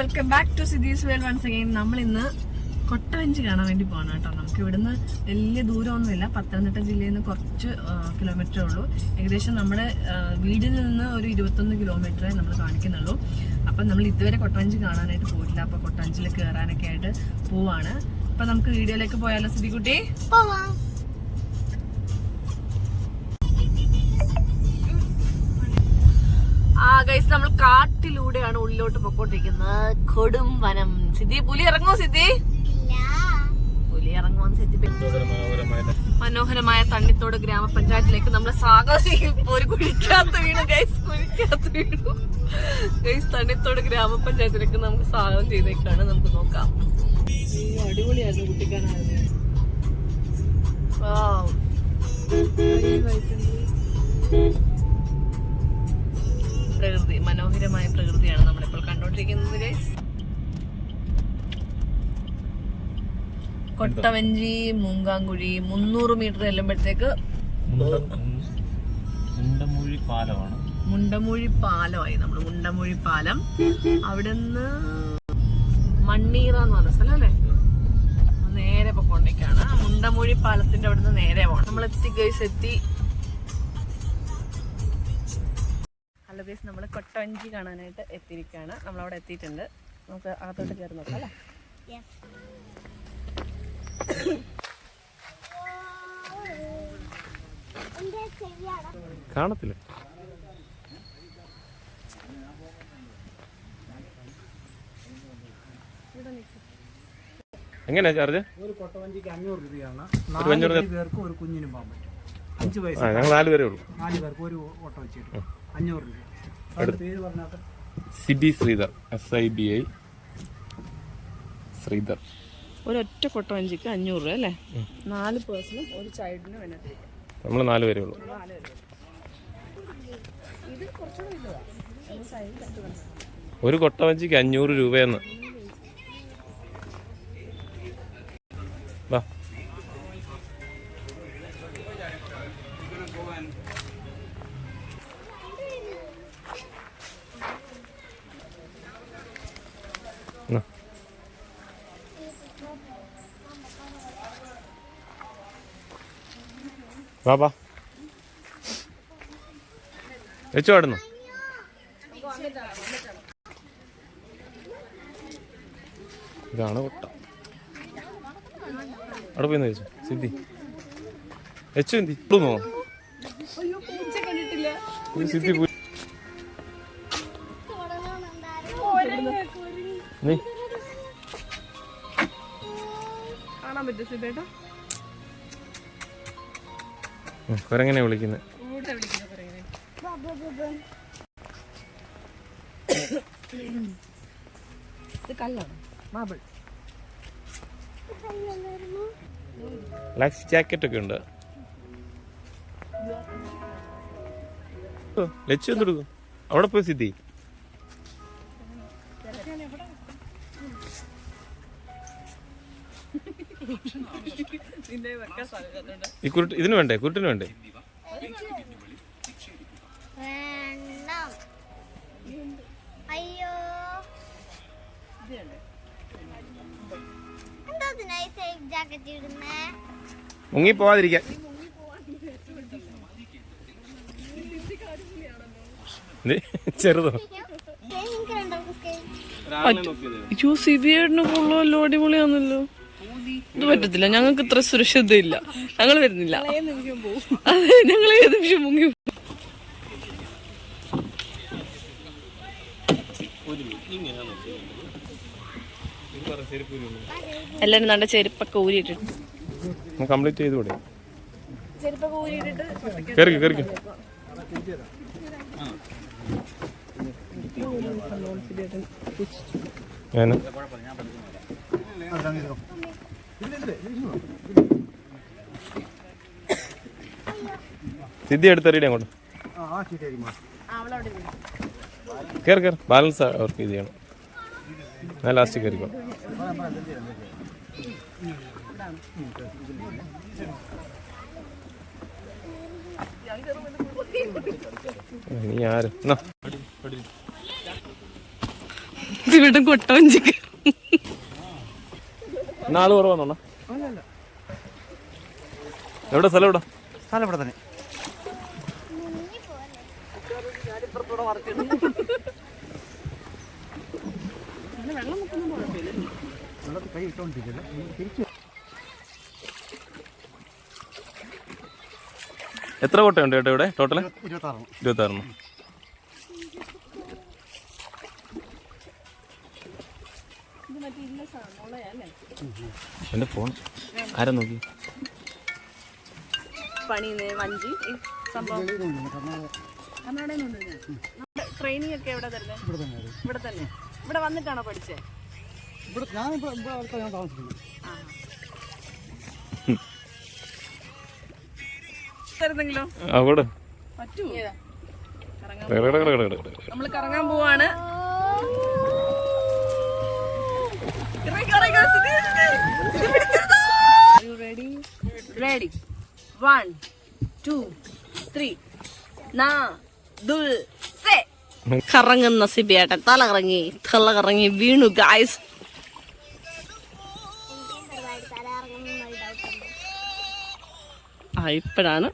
Welcome back to സിദീസ് world once again നമ്മൾ ഇന്ന് കൊട്ടവഞ്ചി കാണാൻ വേണ്ടി പോകണം കേട്ടോ. നമുക്ക് ഇവിടുന്ന് വലിയ ദൂരമൊന്നുമില്ല. പത്തനംതിട്ട ജില്ലയിൽ നിന്ന് കുറച്ച് കിലോമീറ്ററേ ഉള്ളൂ. ഏകദേശം നമ്മുടെ വീടിൽ നിന്ന് ഒരു ഇരുപത്തൊന്ന് കിലോമീറ്ററേ നമ്മൾ കാണിക്കുന്നുള്ളൂ. അപ്പം നമ്മൾ ഇതുവരെ കൊട്ടവഞ്ചി കാണാനായിട്ട് പോയിട്ടില്ല. അപ്പോൾ കൊട്ടവഞ്ചിയിൽ കയറാനൊക്കെ ആയിട്ട് പോവാണ്. അപ്പം നമുക്ക് വീഡിയോയിലേക്ക് പോയാലോ സിദ്ധിക്കുട്ടി? ആ ഗൈസ് നമ്മൾ കാട്ടിലൂടെയാണ് ഉള്ളിലോട്ട് പൊക്കോണ്ടിരിക്കുന്നത് കൊടും വനം. സിദ്ധി പുലി ഇറങ്ങോ സിദ്ധി? പുലി ഇറങ്ങോ സിദ്ധി മനോഹരമായ തണ്ണിത്തോട് ഗ്രാമപഞ്ചായത്തിലേക്ക് നമ്മളെ സ്വാഗതം. ഒരു കുഴിക്കാത്ത വീണു ഗൈസ് കുഴിക്കാത്ത വീണു. ഗൈസ് തണ്ണിത്തോട് ഗ്രാമപഞ്ചായത്തിലേക്ക് നമുക്ക് സ്വാഗതം ചെയ്തേക്കാണ്. നമുക്ക് നോക്കാം. അടിപൊളിയായിരുന്നു കുട്ടിക്കാനായിരുന്നു. Wow. കൊട്ടവഞ്ചി മൂങ്കാങ്കുഴി മുന്നൂറ് മീറ്റർ ചെല്ലുമ്പോഴത്തേക്ക് മുണ്ടമൂഴി പാലമാണ്. മുണ്ടമൂഴി പാലമായി നമ്മൾ മുണ്ടമൂഴി പാലം. അവിടുന്ന് മണ്ണീറ എന്ന് പറഞ്ഞ സ്ഥലം അല്ലേ? നേരെ പൊക്കോണ്ടേക്കാണ് മുണ്ടമൂഴി പാലത്തിന്റെ അവിടുന്ന് നേരെ പോകണം നമ്മൾ എത്തി ഗൈസ് എത്തി. ഹലോ ഗൈസ് നമ്മൾ കൊട്ടവഞ്ചി കാണാനായിട്ട് എത്തിയിരിക്കുകയാണ് നമ്മളവിടെ എത്തിയിട്ടുണ്ട്. നമുക്ക് അകത്തോട്ട് കയറി നോക്കാം അല്ലേ? കാണത്തില്ല. എങ്ങനെയാ ചാർജ്? ഒരു കൊട്ടവഞ്ചിക്ക് അഞ്ഞൂറ് രൂപയാണ്. ഒരു അഞ്ഞൂറ് നാല് പേർക്ക് ഒരു കുഞ്ഞിനും പോകാൻ പറ്റും. അഞ്ച് വയസ്സ് ഞങ്ങൾ നാല് പേരേ ഉള്ളൂ. നാല് പേർക്ക് ഒരു ഓട്ടോ വെച്ചിട്ട് അഞ്ഞൂറ് രൂപ. പേര് പറഞ്ഞാൽ Sibi Sridhar S I B I Sridhar. ഒരൊറ്റ കൊട്ടവഞ്ചിക്ക് അഞ്ഞൂറ് രൂപ അല്ലേ? നാല് പേഴ്സണും ഒരു ചൈൽഡിനും വേണ്ടി നമ്മൾ നാല് പേരേ ഉള്ളൂ. ഒരു കൊട്ടവഞ്ചിക്ക് അഞ്ഞൂറ് രൂപയെന്ന്. വാ വാ. വെച്ചു പാടുന്നു ഇതാണ് കൊട്ട. അവിടെ പോയി ചോദിച്ചു സിദ്ധി എച്ചു എന്തി ഇടുന്നോ സിദ്ധി പോയി കാണാൻ പറ്റും സുബേട്ടാ കുരങ്ങനെ വിളിക്കുന്നത്? ലൈഫ് ജാക്കറ്റ് ഒക്കെ ഉണ്ട്? ലച്ചു എന്തെടുക്കും? അവിടെ പോയി സിദ്ധി. ഈ കുരുട്ട് ഇതിന് വേണ്ടേ? കുരുട്ടിന് വേണ്ടേ? അയ്യോ. മുങ്ങി പോവാതിരിക്കാൻ ചെറുതോ. എനിക്ക് ഫുള്ളോ അല്ലോ അടിപൊളിയാണല്ലോ. ഇത് പറ്റത്തില്ല. ഞങ്ങൾക്ക് ഇത്ര സുരക്ഷിത ഇല്ല ഞങ്ങൾ വരുന്നില്ല. അതെ ഞങ്ങൾ ഏത് നിമിഷം മുങ്ങി. എല്ലാരും നല്ല ചെരുപ്പൊക്കെ ഊരിയിട്ടിട്ട്. കംപ്ലീറ്റ് ചെരുപ്പൊക്കെ ഊരിയിട്ടിട്ട് കേറി കേറി ഞാൻ സിദ്ധി എടുത്തെറിയുടെ അങ്ങോട്ട്. കയറി കയറി ബാലൻസ് അവർക്ക് ഇത് ചെയ്യണം. ഞാൻ ലാസ്റ്റ് കയറിക്കോ. നീ ആര്? ഇവിടെ കൊട്ടവഞ്ചിക്ക്. നാൾ കുറവാണോ എവിടെ? സ്ഥലം എവിടെ? സ്ഥലം ഇവിടെ തന്നെ. എത്ര കോട്ടയുണ്ട് ചേട്ടാ ഇവിടെ? ടോട്ടൽ? ഇരുപത്താറാണ് ഇരുപത്തി ആറെണ്ണം എന്റെ ഫോൺ. ആരാ നോക്കി? പണി വഞ്ചി. ഈ സംഭവം. കർണാടകയിൽ നമ്മുടെ ട്രെയിനിങ് ഒക്കെ എവിടെ തന്നെ ഇവിടെ തന്നെ. അത്. ഇവിടെ തന്നെ ഇവിടെ വന്നിട്ടാണോ ഇവിടെ ഇവിടെ ഞാൻ താമസിക്കുന്നത്. കറങ്ങാൻ പോവാണ്. Ready ready one two three നാ ദുൽ സേ. കറങ്ങുന്ന സിബിയേട്ടൻ തല കറങ്ങി തല കറങ്ങി വീണു ഗായ്സ് ആ ഇപ്പോഴാണ്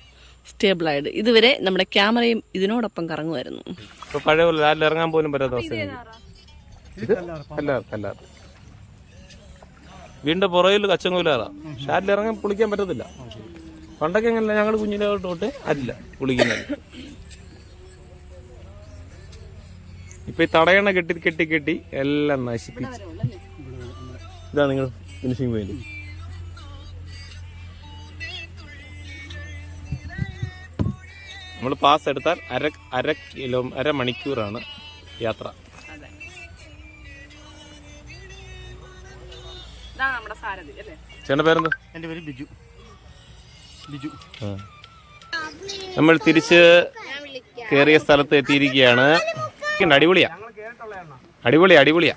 സ്റ്റേബിൾ ആയത് ഇതുവരെ നമ്മുടെ ക്യാമറയും ഇതിനോടൊപ്പം കറങ്ങുമായിരുന്നു. ഇപ്പൊ പഴയ പോലെ ഇറങ്ങാൻ പോലും പറ്റാത്ത അവസ്ഥ വീണ്ടും പുറകിൽ കച്ചങ്ങൂലാറാ. ഷാറ്റിൽ ഇറങ്ങാൻ പുളിക്കാൻ പറ്റത്തില്ല. പണ്ടൊക്കെ എങ്ങനെയല്ല ഞങ്ങൾ കുഞ്ഞിനെ തൊട്ട് അല്ല പുളിക്കുന്നത്. ഇപ്പൊ ഈ തടയണ കെട്ടി കെട്ടി കെട്ടി എല്ലാം നശിപ്പിച്ചു. ഇതാ നിങ്ങൾ ഫിനിഷിംഗ് പോയിന്റ് നമ്മൾ പാസ് എടുത്താൽ അര അര കിലോ അര മണിക്കൂറാണ് യാത്ര. ചേട്ടന്റെ പേരെന്താ? എന്റെ പേര് ബിജു. ബിജു. നമ്മൾ തിരിച്ച് കേറിയ സ്ഥലത്ത് എത്തിയിരിക്കുകയാണ്. അടിപൊളിയാ. അടിപൊളിയാ അടിപൊളിയാ.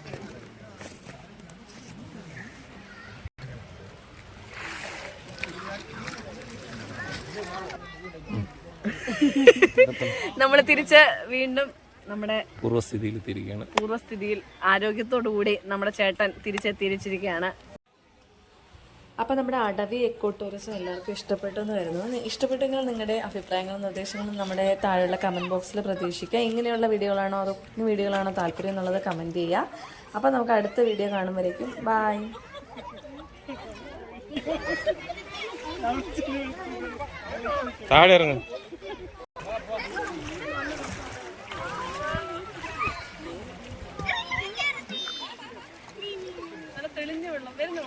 നമ്മൾ തിരിച്ച് വീണ്ടും നമ്മുടെ പൂർവസ്ഥിതിയിൽ തിരികെയാണ് പൂർവസ്ഥിതിയിൽ ആരോഗ്യത്തോടു കൂടി നമ്മുടെ ചേട്ടൻ തിരിച്ചെത്തിയിരിച്ചിരിക്കുകയാണ്. അപ്പോൾ നമ്മുടെ അടവി എക്കോ ടൂറിസം എല്ലാവർക്കും ഇഷ്ടപ്പെട്ടു എന്ന് വരുന്നു ഇഷ്ടപ്പെട്ടെങ്കിൽ നിങ്ങളുടെ അഭിപ്രായങ്ങളും നിർദ്ദേശങ്ങളും നമ്മുടെ താഴെയുള്ള കമന്റ് ബോക്സിൽ പ്രതീക്ഷിക്കുക. ഇങ്ങനെയുള്ള വീഡിയോകളാണോ അതോ വീഡിയോകളാണോ താല്പര്യം എന്നുള്ളത് കമന്റ് ചെയ്യുക. അപ്പോൾ നമുക്ക് അടുത്ത വീഡിയോ കാണുമ്പോഴേക്കും. ബായ് താഴെ ഇറങ്ങും. നല്ല തെളിഞ്ഞ വെള്ളം. വരുന്നു?